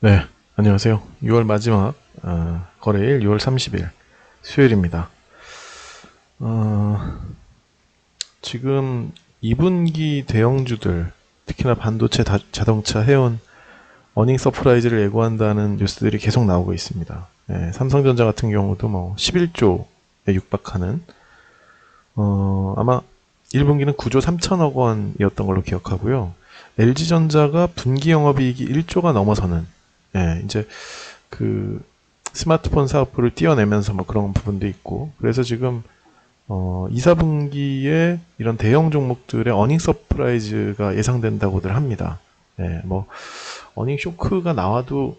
네, 안녕하세요. 6월 마지막 어, 거래일 6월 30일 수요일입니다. 어, 지금 2분기 대형주들, 특히나 반도체, 다- 자동차, 해운, 어닝 서프라이즈를 예고한다는 뉴스들이 계속 나오고 있습니다. 예, 삼성전자 같은 경우도 뭐 11조에 육박하는 어, 아마 1분기는 9조 3천억 원이었던 걸로 기억하고요. LG전자가 분기 영업이익이 1조가 넘어서는 예, 이제 그 스마트폰 사업부를 띄어내면서 뭐 그런 부분도 있고 그래서 지금 어 2, 4분기에 이런 대형 종목들의 어닝 서프라이즈가 예상된다고들 합니다. 예, 뭐 어닝 쇼크가 나와도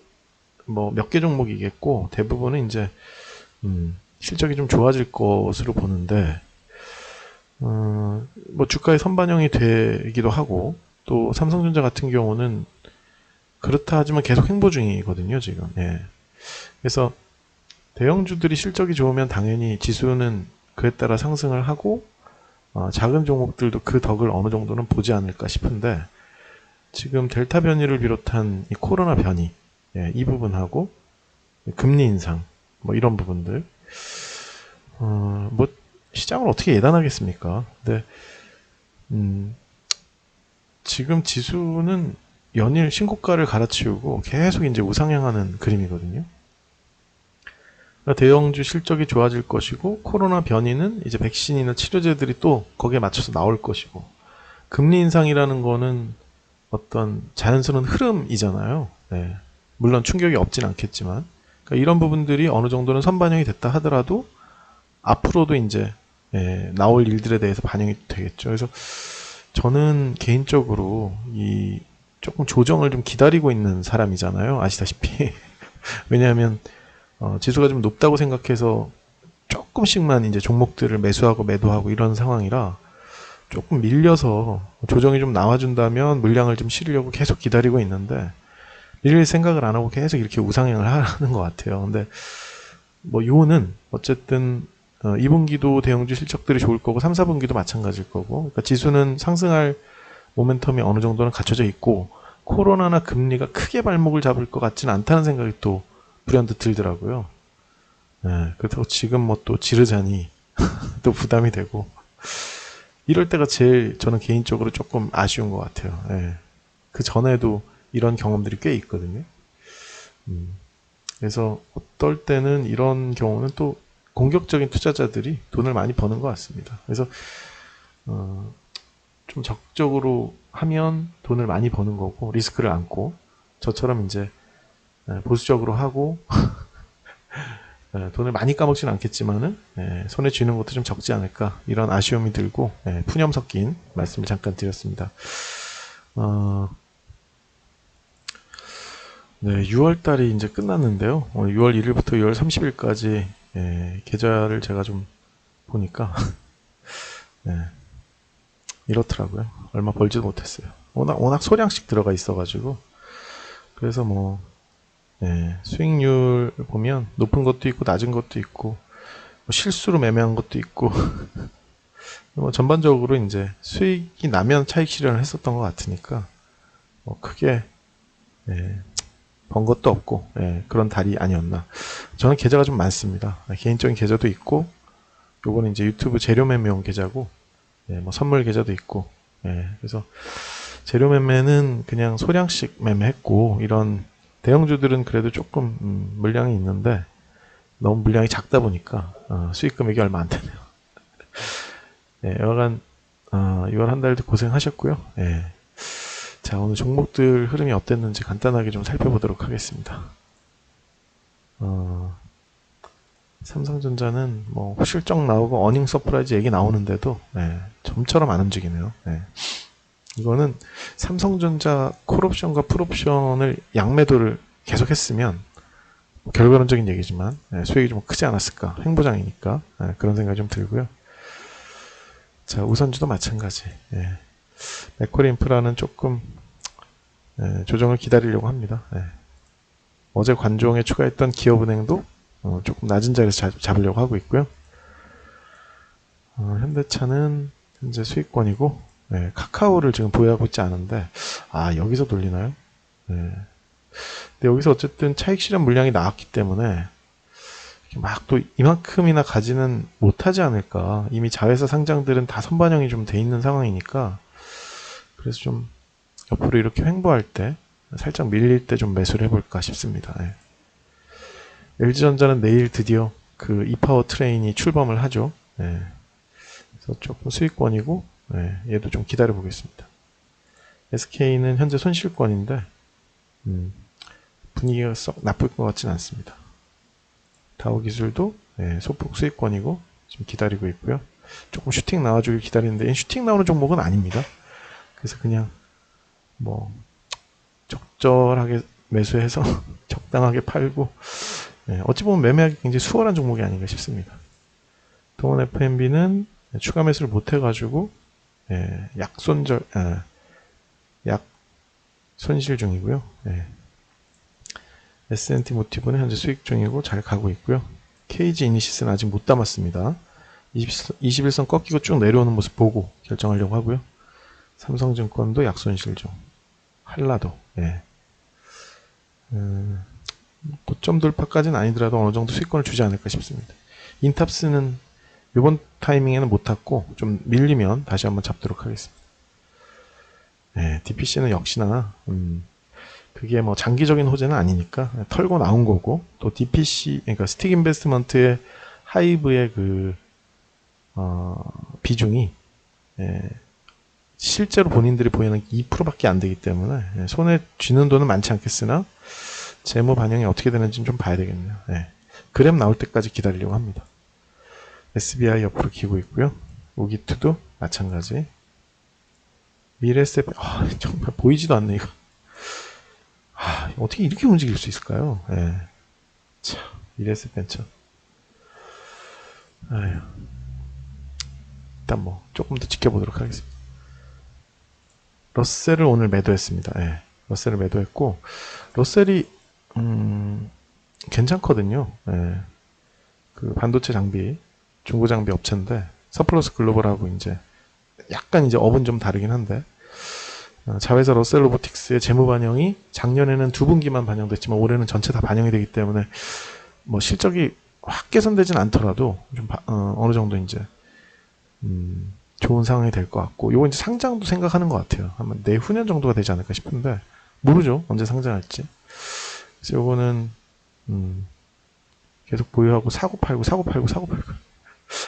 뭐 몇 개 종목이겠고 대부분은 이제 음, 실적이 좀 좋아질 것으로 보는데 어, 뭐 주가에 선반영이 되기도 하고 또 삼성전자 같은 경우는 그렇다 하지만 계속 행보 중이거든요, 지금. 예. 그래서 대형주들이 실적이 좋으면 당연히 지수는 그에 따라 상승을 하고 어, 작은 종목들도 그 덕을 어느 정도는 보지 않을까 싶은데 지금 델타 변이를 비롯한 이 코로나 변이 예, 이 부분하고 금리 인상 뭐 이런 부분들 어, 뭐 시장을 어떻게 예단하겠습니까? 근데 음, 지금 지수는 연일 신고가를 갈아치우고 계속 이제 우상향하는 그림이거든요. 그러니까 대형주 실적이 좋아질 것이고 코로나 변이는 이제 백신이나 치료제들이 또 거기에 맞춰서 나올 것이고 금리 인상이라는 거는 어떤 자연스러운 흐름이잖아요. 네. 물론 충격이 없진 않겠지만 그러니까 이런 부분들이 어느 정도는 선반영이 됐다 하더라도 앞으로도 이제 예, 나올 일들에 대해서 반영이 되겠죠. 그래서 저는 개인적으로 이 조금 조정을 좀 기다리고 있는 사람이잖아요. 아시다시피. 왜냐하면 어, 지수가 좀 높다고 생각해서 조금씩만 이제 종목들을 매수하고 매도하고 이런 상황이라 조금 밀려서 조정이 좀 나와준다면 물량을 좀 실으려고 계속 기다리고 있는데 밀릴 생각을 안 하고 계속 이렇게 우상향을 하는 것 같아요. 근데 뭐 요는 어쨌든 어, 2분기도 대형주 실적들이 좋을 거고 3, 4분기도 마찬가지일 거고 그러니까 지수는 상승할 모멘텀이 어느 정도는 갖춰져 있고 코로나나 금리가 크게 발목을 잡을 것 같지는 않다는 생각이 또 불현듯 들더라고요. 네, 그렇다고 지금 뭐 또 지르자니 또 부담이 되고 이럴 때가 제일 저는 개인적으로 조금 아쉬운 것 같아요. 예. 그 전에도 이런 경험들이 꽤 있거든요. 음, 그래서 어떨 때는 이런 경우는 또 공격적인 투자자들이 돈을 많이 버는 것 같습니다. 그래서 어, 좀 적극적으로 하면 돈을 많이 버는 거고 리스크를 안고 저처럼 이제 에, 보수적으로 하고 에, 돈을 많이 까먹지는 않겠지만은 에, 손에 쥐는 것도 좀 적지 않을까 이런 아쉬움이 들고 에, 푸념 섞인 말씀을 잠깐 드렸습니다. 어, 네, 6월 달이 이제 끝났는데요. 오늘 6월 1일부터 6월 30일까지 계좌를 제가 좀 보니까 네, 이렇더라고요. 얼마 벌지도 못했어요. 워낙, 워낙 소량씩 들어가 있어가지고. 그래서 뭐, 예, 수익률 보면 높은 것도 있고, 낮은 것도 있고, 뭐 실수로 매매한 것도 있고, 뭐 전반적으로 이제 수익이 나면 차익 실현을 했었던 것 같으니까, 뭐 크게, 예, 번 것도 없고, 예, 그런 달이 아니었나. 저는 계좌가 좀 많습니다. 개인적인 계좌도 있고, 요거는 이제 유튜브 재료 매매용 계좌고, 예, 뭐 선물 계좌도 있고, 예, 그래서 재료 매매는 그냥 소량씩 매매했고 이런 대형주들은 그래도 조금 음, 물량이 있는데 너무 물량이 작다 보니까 어, 수익 금액이 얼마 안 되네요. 예, 여간 어, 6월 한 달도 고생하셨고요. 예. 자 오늘 종목들 흐름이 어땠는지 간단하게 좀 살펴보도록 하겠습니다. 어, 삼성전자는 뭐 실적 나오고 어닝 서프라이즈 얘기 나오는데도 예, 좀처럼 안 움직이네요. 예. 이거는 삼성전자 콜옵션과 풀옵션을 양매도를 계속했으면 뭐 결과론적인 얘기지만 예, 수익이 좀 크지 않았을까 행보장이니까 예, 그런 생각이 좀 들고요. 자 우선주도 마찬가지. 예. 맥콜 인프라는 조금 예, 조정을 기다리려고 합니다. 예. 어제 관종에 추가했던 기업은행도 어, 조금 낮은 자리에서 잡, 잡으려고 하고 있고요. 어, 현대차는 현재 수익권이고 네, 카카오를 지금 보유하고 있지 않은데 아 여기서 돌리나요? 네. 근데 여기서 어쨌든 차익 실현 물량이 나왔기 때문에 막 또 이만큼이나 가지는 못하지 않을까. 이미 자회사 상장들은 다 선반영이 좀 돼 있는 상황이니까 그래서 좀 옆으로 이렇게 횡보할 때 살짝 밀릴 때 좀 매수를 해볼까 싶습니다. 예. LG전자는 내일 드디어 그 이파워 트레인이 출범을 하죠. 예. 그래서 조금 수익권이고 예, 얘도 좀 기다려 보겠습니다. SK는 현재 손실권인데 음, 분위기가 썩 나쁠 것 같지는 않습니다. 다우 기술도 예, 소폭 수익권이고 지금 기다리고 있고요. 조금 슈팅 나와주길 기다리는데 슈팅 나오는 종목은 아닙니다. 그래서 그냥 뭐 적절하게 매수해서 적당하게 팔고 예, 어찌 보면 매매하기 굉장히 수월한 종목이 아닌가 싶습니다. 동원 FMB는 추가 매수를 못 해가지고 예, 약손절 아, 약 손실 중이고요. 예. S&T 모티브는 현재 수익 중이고 잘 가고 있고요. KG 이니시스는 아직 못 담았습니다. 20, 21선 꺾이고 쭉 내려오는 모습 보고 결정하려고 하고요. 삼성증권도 약손실 중. 한라도 예. 음, 고점 돌파까지는 아니더라도 어느 정도 수익권을 주지 않을까 싶습니다. 인탑스는 이번 타이밍에는 못 탔고 좀 밀리면 다시 한번 잡도록 하겠습니다. 네, DPC는 역시나 음, 그게 뭐 장기적인 호재는 아니니까 털고 나온 거고 또 DPC 그러니까 스틱 인베스트먼트의 하이브의 그 어, 비중이 예, 실제로 본인들이 보이는 2%밖에 안 되기 때문에 예, 손에 쥐는 돈은 많지 않겠으나 재무 반영이 어떻게 되는지 좀 봐야 되겠네요. 예. 그램 나올 때까지 기다리려고 합니다. SBI 옆으로 기고 있고요. 우기투도 마찬가지. 미래세 아, 정말 보이지도 않네 이거. 아, 어떻게 이렇게 움직일 수 있을까요? 예. 참, 미래세 벤처. 아유. 일단 뭐 조금 더 지켜보도록 하겠습니다. 러셀을 오늘 매도했습니다. 예. 러셀을 매도했고 러셀이 음, 괜찮거든요. 예. 그 반도체 장비 중고 장비 업체인데 서플러스 글로벌하고 이제 약간 이제 업은 좀 다르긴 한데 어, 자회사 러셀 로보틱스의 재무 반영이 작년에는 두 분기만 반영됐지만 올해는 전체 다 반영이 되기 때문에 뭐 실적이 확 개선되진 않더라도 좀 바- 어, 느 정도 이제 음, 좋은 상황이 될 것 같고 요거 이제 상장도 생각하는 것 같아요. 아마 내후년 정도가 되지 않을까 싶은데 모르죠 언제 상장할지. 그래서 요거는 음, 계속 보유하고 사고 팔고 사고 팔고 사고 팔고.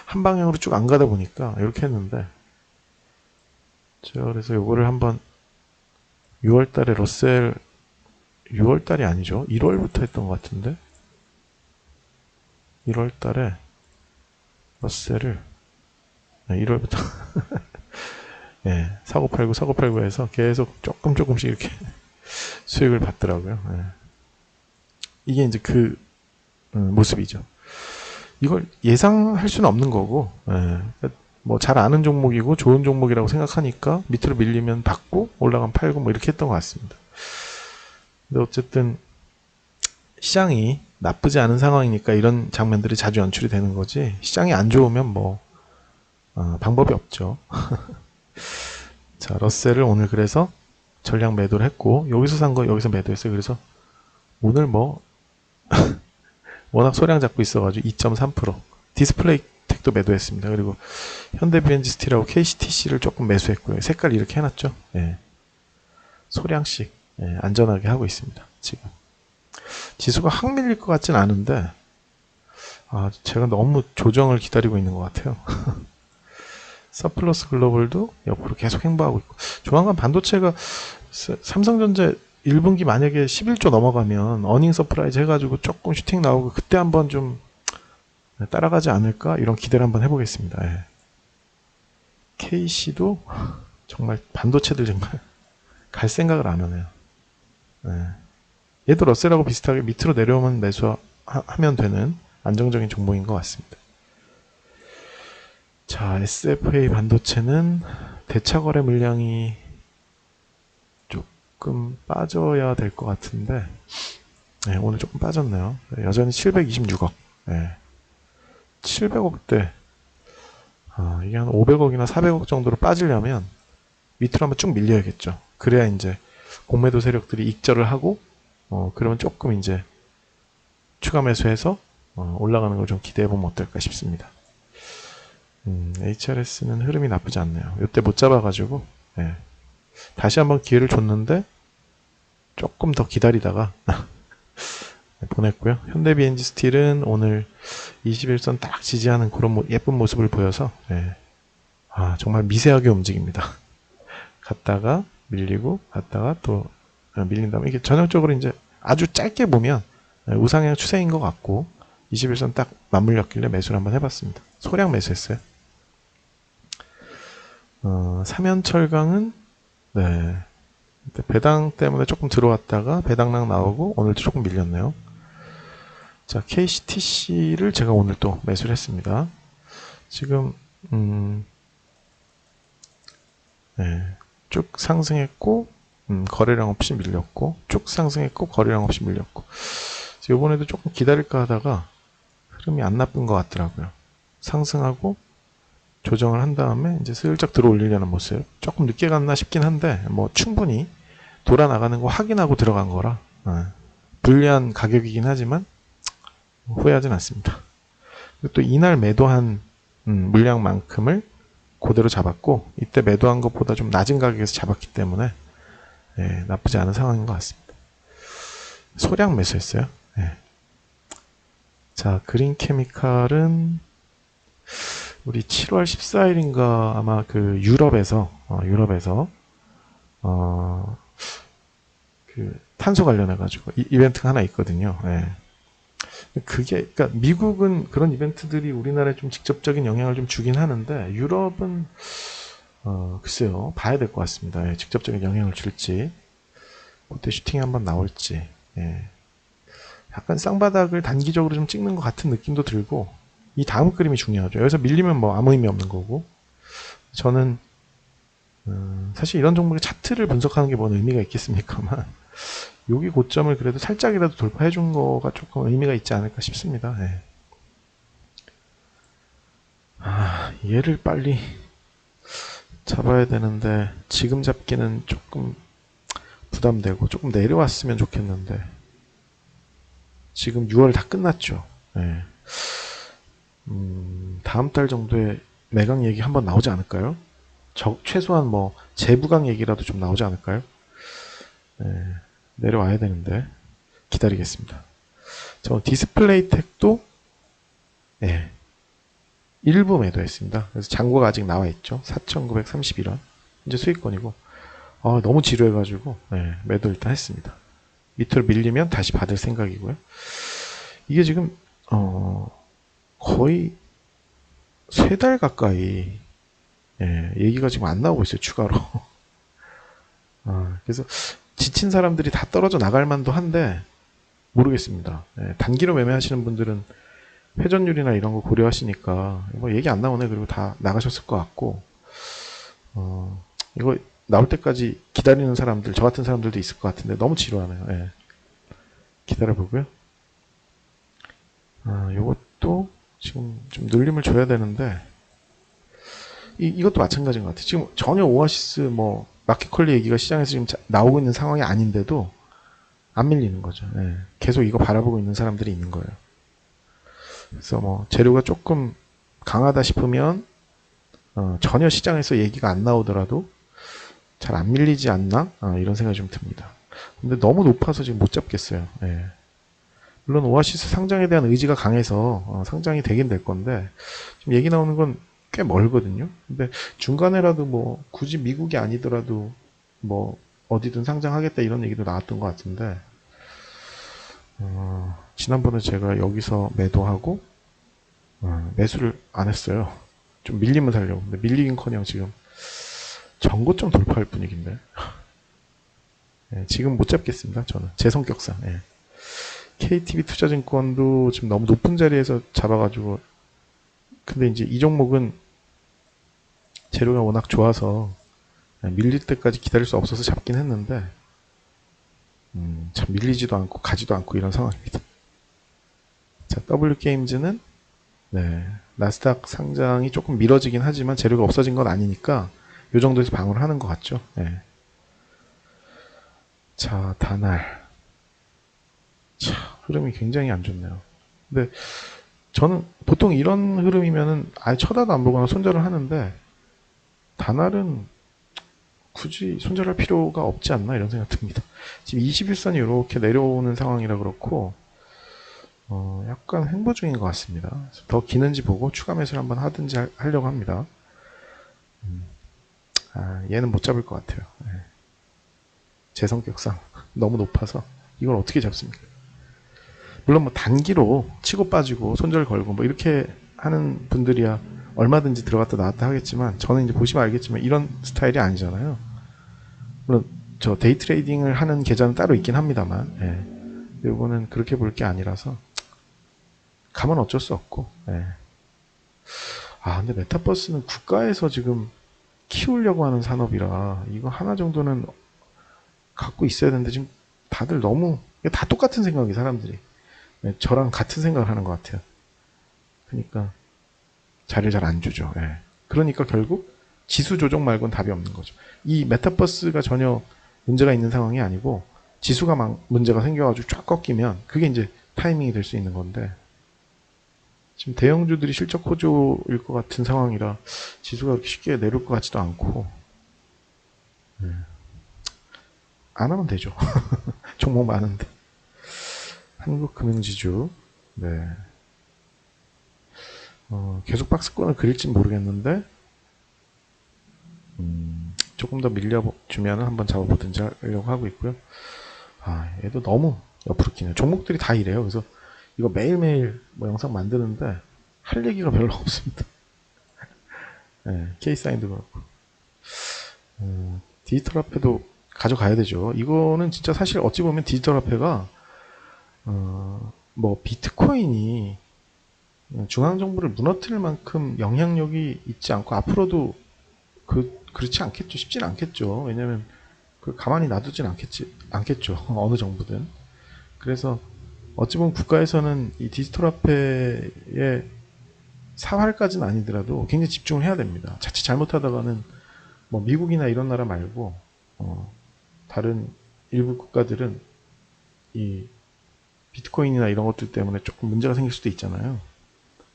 한 방향으로 쭉 안 가다 보니까 이렇게 했는데. 저 그래서 요거를 한번 6월 달에 러셀 6월 달이 아니죠? 1월부터 했던 것 같은데? 1월 달에 러셀을 1월부터. 예, 사고 팔고 사고 팔고 해서 계속 조금 조금씩 이렇게 수익을 받더라고요. 예. 이게 이제 그 음, 모습이죠. 이걸 예상할 수는 없는 거고, 뭐잘 아는 종목이고 좋은 종목이라고 생각하니까 밑으로 밀리면 받고 올라가면 팔고 뭐 이렇게 했던 것 같습니다. 근데 어쨌든 시장이 나쁘지 않은 상황이니까 이런 장면들이 자주 연출이 되는 거지 시장이 안 좋으면 뭐 어, 방법이 없죠. 자 러셀을 오늘 그래서 전량 매도를 했고 여기서 산 거 여기서 매도했어요. 그래서 오늘 뭐 워낙 소량 잡고 있어가지고 2.3% 디스플레이 텍도 매도했습니다. 그리고 현대비엔지 스틸하고 KCTC를 조금 매수했고요. 색깔 이렇게 해놨죠. 예. 소량씩 예, 안전하게 하고 있습니다. 지금 지수가 확 밀릴 것 같진 않은데 아, 제가 너무 조정을 기다리고 있는 것 같아요. 서플러스 글로벌도 옆으로 계속 행보하고 있고 조만간 반도체가 스- 삼성전자 1분기 만약에 11조 넘어가면 어닝 서프라이즈 해가지고 조금 슈팅 나오고 그때 한번 좀 따라가지 않을까 이런 기대를 한번 해보겠습니다. 예. KC도 정말 반도체들 정말 갈 생각을 안 하네요. 예. 얘도 러셀하고 비슷하게 밑으로 내려오면 매수하면 되는 안정적인 종목인 것 같습니다. 자, SFA 반도체는 대차 거래 물량이 조금 빠져야 될 것 같은데, 네, 오늘 조금 빠졌네요. 네, 여전히 726억. 700억대. 아, 이게 한 500억이나 400억 정도로 빠지려면 밑으로 한번 쭉 밀려야겠죠. 그래야 이제 공매도 세력들이 익절을 하고 어, 그러면 조금 이제 추가 매수해서 어, 올라가는 걸 좀 기대해 보면 어떨까 싶습니다. 음, HRS는 흐름이 나쁘지 않네요. 이때 못 잡아가지고 예. 다시 한번 기회를 줬는데 조금 더 기다리다가 네, 보냈고요. 현대비엔지 스틸은 오늘 21선 딱 지지하는 그런 모- 예쁜 모습을 보여서 예. 아, 정말 미세하게 움직입니다. 갔다가 밀리고 갔다가 또 어, 밀린 다음에 이게 전형적으로 이제 아주 짧게 보면 예, 우상향 추세인 것 같고 21선 딱 맞물렸길래 매수를 한번 해봤습니다. 소량 매수했어요. 어, 삼연철강은 네 배당 때문에 조금 들어왔다가 배당락 나오고 오늘도 조금 밀렸네요. 자 KCTC를 제가 오늘 또 매수를 했습니다. 지금 음, 네, 쭉 상승했고 음, 거래량 없이 밀렸고 쭉 상승했고 거래량 없이 밀렸고 이번에도 조금 기다릴까 하다가 흐름이 안 나쁜 것 같더라고요. 상승하고 조정을 한 다음에 이제 슬쩍 들어 올리려는 모습. 조금 늦게 갔나 싶긴 한데 뭐 충분히 돌아 나가는 거 확인하고 들어간 거라 어, 불리한 가격이긴 하지만 후회하진 않습니다. 또 이날 매도한 음, 물량만큼을 그대로 잡았고 이때 매도한 것보다 좀 낮은 가격에서 잡았기 때문에 예, 나쁘지 않은 상황인 것 같습니다. 소량 매수했어요. 예. 자, 그린 케미칼은 우리 7월 14일인가 아마 그 유럽에서 어, 유럽에서 어, 그 탄소 관련해 가지고 이벤트가 하나 있거든요. 예. 그게 그러니까 미국은 그런 이벤트들이 우리나라에 좀 직접적인 영향을 좀 주긴 하는데 유럽은 어, 글쎄요 봐야 될 것 같습니다. 예, 직접적인 영향을 줄지 그때 슈팅이 한번 나올지 예. 약간 쌍바닥을 단기적으로 좀 찍는 것 같은 느낌도 들고 이 다음 그림이 중요하죠. 여기서 밀리면 뭐 아무 의미 없는 거고 저는 음, 사실 이런 종목의 차트를 분석하는 게 뭔 의미가 있겠습니까만 여기 고점을 그래도 살짝이라도 돌파해 준 거가 조금 의미가 있지 않을까 싶습니다. 예. 아, 얘를 빨리 잡아야 되는데 지금 잡기는 조금 부담되고 조금 내려왔으면 좋겠는데 지금 6월 다 끝났죠. 예. 음, 다음 달 정도에 매각 얘기 한번 나오지 않을까요? 저, 최소한 뭐 재부강 얘기라도 좀 나오지 않을까요? 예, 내려와야 되는데 기다리겠습니다. 저 디스플레이 텍도 예, 일부 매도했습니다. 그래서 잔고가 아직 나와 있죠. 4,931원. 이제 수익권이고 아, 너무 지루해가지고 예, 매도 일단 했습니다. 밑으로 밀리면 다시 받을 생각이고요. 이게 지금 어, 거의 세 달 가까이 예, 얘기가 지금 안 나오고 있어요 추가로. 아, 그래서 지친 사람들이 다 떨어져 나갈 만도 한데 모르겠습니다. 예, 단기로 매매하시는 분들은 회전율이나 이런 거 고려하시니까 뭐 얘기 안 나오네 그리고 다 나가셨을 것 같고 어, 이거 나올 때까지 기다리는 사람들 저 같은 사람들도 있을 것 같은데 너무 지루하네요. 예. 기다려 보고요. 아, 요것도 지금 좀 눌림을 줘야 되는데 이, 이것도 마찬가지인 것 같아요. 지금 전혀 오아시스 뭐 마켓컬리 얘기가 시장에서 지금 자- 나오고 있는 상황이 아닌데도 안 밀리는 거죠. 예. 계속 이거 바라보고 있는 사람들이 있는 거예요. 그래서 뭐 재료가 조금 강하다 싶으면 어, 전혀 시장에서 얘기가 안 나오더라도 잘 안 밀리지 않나 어, 이런 생각이 좀 듭니다. 근데 너무 높아서 지금 못 잡겠어요. 예. 물론 오아시스 상장에 대한 의지가 강해서 어, 상장이 되긴 될 건데 지금 얘기 나오는 건 꽤 멀거든요. 근데 중간에라도 뭐 굳이 미국이 아니더라도 뭐 어디든 상장하겠다 이런 얘기도 나왔던 것 같은데 어, 지난번에 제가 여기서 매도하고 어, 매수를 안 했어요. 좀 밀리면 살려고. 근데 밀리긴커녕 지금 전고점 돌파할 분위기인데 예, 지금 못 잡겠습니다. 저는 제 성격상. 예. KTB 투자증권도 지금 너무 높은 자리에서 잡아가지고 근데 이제 이 종목은 재료가 워낙 좋아서 밀릴 때까지 기다릴 수 없어서 잡긴 했는데 음, 참 밀리지도 않고 가지도 않고 이런 상황입니다. 자, W 게임즈는 네, 나스닥 상장이 조금 미뤄지긴 하지만 재료가 없어진 건 아니니까 이 정도에서 방어를 하는 것 같죠. 네. 자, 다날 흐름이 굉장히 안 좋네요. 근데 저는 보통 이런 흐름이면은 아예 쳐다도 안 보거나 손절을 하는데 단알은 굳이 손절할 필요가 없지 않나 이런 생각 듭니다. 지금 21선이 이렇게 내려오는 상황이라 그렇고 어, 약간 횡보 중인 것 같습니다. 더 기는지 보고 추가 매수를 한번 하든지 하- 하려고 합니다. 음. 아, 얘는 못 잡을 것 같아요. 예. 제 성격상 너무 높아서 이걸 어떻게 잡습니까? 물론 뭐 단기로 치고 빠지고 손절 걸고 뭐 이렇게 하는 분들이야 얼마든지 들어갔다 나왔다 하겠지만 저는 이제 보시면 알겠지만 이런 스타일이 아니잖아요. 물론 저 데이 트레이딩을 하는 계좌는 따로 있긴 합니다만 예. 요거는 그렇게 볼 게 아니라서 가면 어쩔 수 없고 예. 아 근데 메타버스는 국가에서 지금 키우려고 하는 산업이라 이거 하나 정도는 갖고 있어야 되는데 지금 다들 너무 다 똑같은 생각이 사람들이 예, 저랑 같은 생각을 하는 것 같아요. 그러니까 자리를 잘 안 주죠. 예. 그러니까 결국 지수 조정 말고는 답이 없는 거죠. 이 메타버스가 전혀 문제가 있는 상황이 아니고 지수가 막 문제가 생겨가지고 쫙 꺾이면 그게 이제 타이밍이 될 수 있는 건데 지금 대형주들이 실적 호조일 것 같은 상황이라 지수가 그렇게 쉽게 내려올 것 같지도 않고 예. 안 하면 되죠. 종목 많은데. 한국금융지주. 네. 어, 계속 박스권을 그릴진 모르겠는데, 음, 조금 더 밀려주면 한번 잡아보든지 하려고 하고 있고요. 아, 얘도 너무 옆으로 끼네요. 종목들이 다 이래요. 그래서 이거 매일매일 뭐 영상 만드는데 할 얘기가 별로 없습니다. 네, K사인도 그렇고. 음, 디지털 화폐도 가져가야 되죠. 이거는 진짜 사실 어찌 보면 디지털 화폐가 어, 뭐 비트코인이 중앙 정부를 무너뜨릴 만큼 영향력이 있지 않고 앞으로도 그 그렇지 않겠죠. 쉽지는 않겠죠. 왜냐면 그 가만히 놔두진 않겠지 않겠죠. 어느 정부든. 그래서 어찌 보면 국가에서는 이 디지털 화폐의 사활까지는 아니더라도 굉장히 집중을 해야 됩니다. 자칫 잘못하다가는 뭐 미국이나 이런 나라 말고 어, 다른 일부 국가들은 이 비트코인이나 이런 것들 때문에 조금 문제가 생길 수도 있잖아요.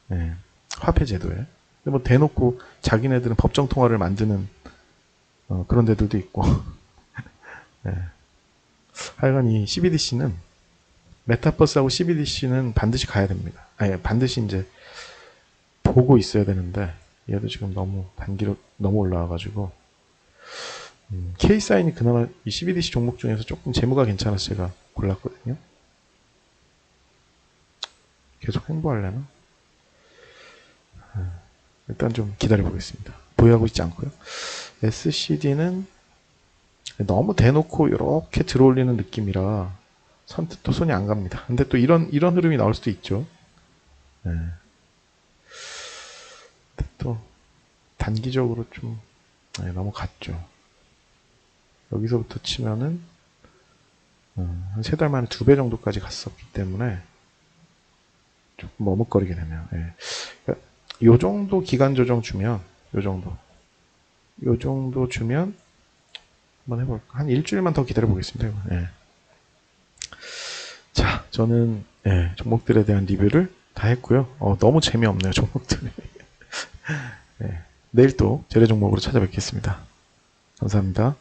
네, 화폐 제도에. 근데 뭐 대놓고 자기네들은 법정 통화를 만드는 어, 그런 데들도 있고. 네. 하여간 이 CBDC는 메타버스하고 CBDC는 반드시 가야 됩니다. 아니 반드시 이제 보고 있어야 되는데 얘도 지금 너무 단기로 너무 올라와가지고 음, K사인이 그나마 이 CBDC 종목 중에서 조금 재무가 괜찮아서 제가 골랐거든요. 계속 행보하려나? 아, 일단 좀 기다려 보겠습니다. 보유하고 있지 않고요. SCD는 너무 대놓고 이렇게 들어올리는 느낌이라 선뜻 또 손이 안 갑니다. 근데 또 이런 이런 흐름이 나올 수도 있죠. 네. 또 단기적으로 좀 네, 넘어갔죠. 여기서부터 치면은 어, 한세 달 만에 두 배 정도까지 갔었기 때문에 조금 머뭇거리게 되네요. 예. 그러니까 요 정도 기간 조정 주면 요 정도 요 정도 주면 한번 해볼까? 한 일주일만 더 기다려 보겠습니다. 예. 자, 저는 예, 종목들에 대한 리뷰를 다 했고요. 어, 너무 재미없네요, 종목들이. 예, 내일 또 재래 종목으로 찾아뵙겠습니다. 감사합니다.